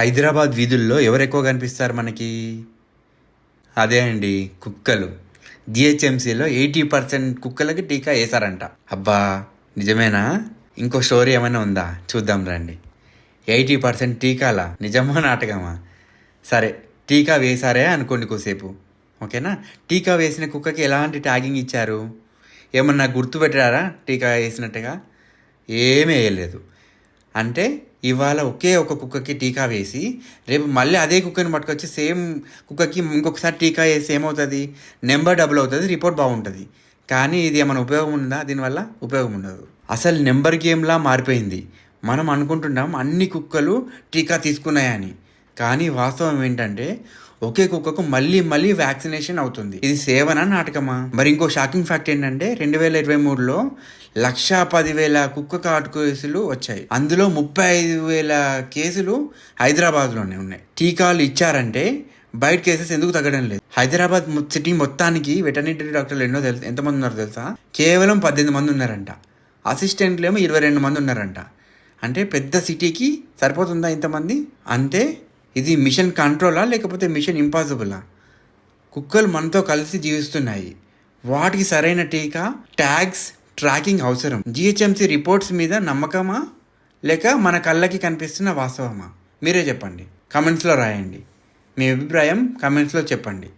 హైదరాబాద్ వీధుల్లో ఎవరు ఎక్కువ కనిపిస్తారు మనకి? అదే అండి కుక్కలు. జిహెచ్ఎంసీలో ఎయిటీ పర్సెంట్ కుక్కలకి టీకా వేశారంట. అబ్బా నిజమేనా? ఇంకో స్టోరీ ఏమైనా ఉందా? చూద్దాం రండి. ఎయిటీ పర్సెంట్ టీకాలా? నిజమా నాటకమా? సరే టీకా వేశారే అనుకోండి కొద్దిసేపు. ఓకేనా? టీకా వేసిన కుక్కకి ఎలాంటి ట్యాగింగ్ ఇచ్చారు? ఏమన్నా గుర్తుపెట్టారా టీకా వేసినట్టుగా? ఏమీ వేయలేదు. అంటే ఇవాళ ఒకే ఒక కుక్కకి టీకా వేసి రేపు మళ్ళీ అదే కుక్కని పట్టుకొచ్చి సేమ్ కుక్కకి ఇంకొకసారి టీకా వేసి ఏమవుతుంది? నెంబర్ డబుల్ అవుతుంది రిపోర్ట్ బాగుంటుంది. కానీ ఇది ఏమైనా ఉపయోగం ఉందా? దీనివల్ల ఉపయోగం ఉండదు. అసలు నెంబర్ గేమ్లా మారిపోయింది. మనం అనుకుంటున్నాం అన్ని కుక్కలు టీకా తీసుకున్నాయని. కానీ వాస్తవం ఏంటంటే ఒకే కుక్కకు మళ్ళీ మళ్ళీ వ్యాక్సినేషన్ అవుతుంది. ఇది సేవనా నాటకమా? మరి ఇంకో షాకింగ్ ఫ్యాక్ట్ ఏంటంటే రెండు వేల ఇరవై మూడులో లక్షా పదివేల కుక్క కాటు కేసులు వచ్చాయి. అందులో ముప్పై ఐదు వేల కేసులు హైదరాబాద్లోనే ఉన్నాయి. టీకాలు ఇచ్చారంటే బయట కేసెస్ ఎందుకు తగ్గడం లేదు? హైదరాబాద్ సిటీ మొత్తానికి వెటర్నరీ డాక్టర్లు ఎన్నో తెలుసు ఎంతమంది ఉన్నారు తెలుసా? కేవలం పద్దెనిమిది మంది ఉన్నారంట. అసిస్టెంట్లు ఏమో ఇరవై రెండు మంది ఉన్నారంట. అంటే పెద్ద సిటీకి సరిపోతుందా ఇంతమంది? అంటే ఇది మిషన్ కంట్రోలా లేకపోతే మిషన్ ఇంపాసిబులా? కుక్కలు మనతో కలిసి జీవిస్తున్నాయి. వాటికి సరైన టీకా ట్యాగ్స్ ట్రాకింగ్ అవసరం. జిహెచ్ఎంసీ రిపోర్ట్స్ మీద నమ్మకమా? లేక మన కళ్ళకి కనిపిస్తున్న వాస్తవమా? మీరే చెప్పండి. కమెంట్స్లో రాయండి. మీ అభిప్రాయం కమెంట్స్లో చెప్పండి.